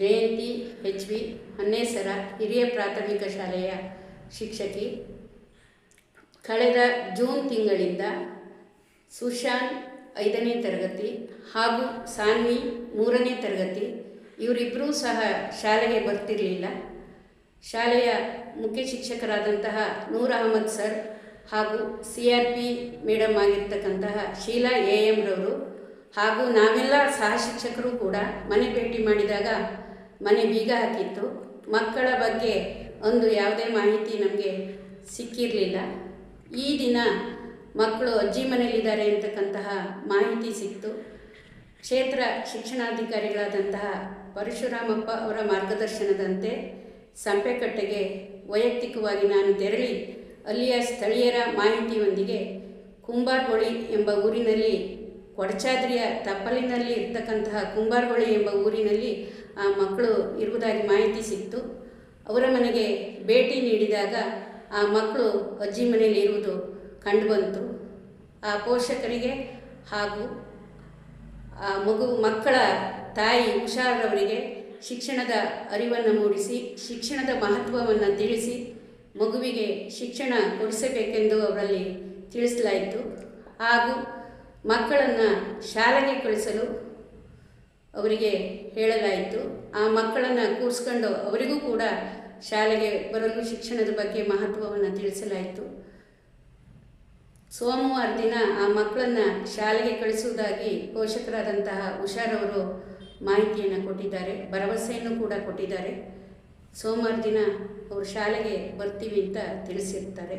ಜಯಂತಿ H V ಹನ್ನೇಸರ, ಹಿರಿಯ ಪ್ರಾಥಮಿಕ ಶಾಲೆಯ ಶಿಕ್ಷಕಿ. ಕಳೆದ ಜೂನ್ ತಿಂಗಳಿಂದ ಸುಶಾನ್ ಐದನೇ ತರಗತಿ ಹಾಗೂ ಸಾನ್ವಿ ಮೂರನೇ ತರಗತಿ ಇವರಿಬ್ಬರೂ ಸಹ ಶಾಲೆಗೆ ಬರ್ತಿರಲಿಲ್ಲ. ಶಾಲೆಯ ಮುಖ್ಯ ಶಿಕ್ಷಕರಾದಂತಹ ನೂರ್ ಅಹಮದ್ ಸರ್ ಹಾಗೂ ಸಿ ಆರ್ ಪಿ ಮೇಡಮ್ ಆಗಿರ್ತಕ್ಕಂತಹ ಶೀಲಾ ಎ ಎಂ ರವರು ಹಾಗೂ ನಾವೆಲ್ಲ ಸಹ ಶಿಕ್ಷಕರು ಕೂಡ ಮನೆ ಭೇಟಿ ಮಾಡಿದಾಗ ಮನೆ ಬೀಗ ಹಾಕಿತ್ತು. ಮಕ್ಕಳ ಬಗ್ಗೆ ಒಂದು ಯಾವುದೇ ಮಾಹಿತಿ ನಮಗೆ ಸಿಕ್ಕಿರಲಿಲ್ಲ. ಈ ದಿನ ಮಕ್ಕಳು ಅಜ್ಜಿ ಮನೆಯಲ್ಲಿದ್ದಾರೆ ಅಂತಕ್ಕಂತಹ ಮಾಹಿತಿ ಸಿಕ್ತು. ಕ್ಷೇತ್ರ ಶಿಕ್ಷಣಾಧಿಕಾರಿಗಳಾದಂತಹ ಪರಶುರಾಮಪ್ಪ ಅವರ ಮಾರ್ಗದರ್ಶನದಂತೆ ಸಂಪೆಕಟ್ಟೆಗೆ ವೈಯಕ್ತಿಕವಾಗಿ ನಾನು ತೆರಳಿ ಅಲ್ಲಿಯ ಸ್ಥಳೀಯರ ಮಾಹಿತಿಯೊಂದಿಗೆ ಕುಂಬಾರ್ಗೊಳಿ ಎಂಬ ಊರಿನಲ್ಲಿ ಕೊಡಚಾದ್ರಿಯ ತಪ್ಪಲಿನಲ್ಲಿ ಇರ್ತಕ್ಕಂತಹ ಕುಂಬಾರ್ಗೊಳಿ ಎಂಬ ಊರಿನಲ್ಲಿ ಆ ಮಕ್ಕಳು ಇರುವುದಾಗಿ ಮಾಹಿತಿ ಸಿಕ್ತು ಅವರ ಮನೆಗೆ ಭೇಟಿ ನೀಡಿದಾಗ ಆ ಮಕ್ಕಳು ಅಜ್ಜಿ ಮನೆಯಲ್ಲಿ ಇರುವುದು ಕಂಡುಬಂತು. ಆ ಪೋಷಕರಿಗೆ ಹಾಗೂ ಆ ಮಗು, ಮಕ್ಕಳ ತಾಯಿ ಹುಷಾರವರಿಗೆ ಶಿಕ್ಷಣದ ಅರಿವನ್ನು ಮೂಡಿಸಿ, ಶಿಕ್ಷಣದ ಮಹತ್ವವನ್ನು ತಿಳಿಸಿ, ಮಗುವಿಗೆ ಶಿಕ್ಷಣ ಕೊಡಿಸಬೇಕೆಂದು ಅವರಲ್ಲಿ ತಿಳಿಸಲಾಯಿತು. ಹಾಗೂ ಮಕ್ಕಳನ್ನು ಶಾಲೆಗೆ ಕಳಿಸಲು ಅವರಿಗೆ ಹೇಳಲಾಯಿತು. ಆ ಮಕ್ಕಳನ್ನು ಕೂರಿಸ್ಕೊಂಡು ಅವರಿಗೂ ಕೂಡ ಶಾಲೆಗೆ ಬರಲು ಶಿಕ್ಷಣದ ಬಗ್ಗೆ ಮಹತ್ವವನ್ನು ತಿಳಿಸಲಾಯಿತು. ಸೋಮವಾರ ದಿನ ಆ ಮಕ್ಕಳನ್ನು ಶಾಲೆಗೆ ಕಳಿಸುವುದಾಗಿ ಪೋಷಕರಾದಂತಹ ಹುಷಾರವರು ಮಾಹಿತಿಯನ್ನು ಕೊಟ್ಟಿದ್ದಾರೆ, ಭರವಸೆಯನ್ನು ಕೂಡ ಕೊಟ್ಟಿದ್ದಾರೆ. ಸೋಮವಾರ ದಿನ ಅವರು ಶಾಲೆಗೆ ಬರ್ತೀವಿ ಅಂತ ತಿಳಿಸಿರ್ತಾರೆ.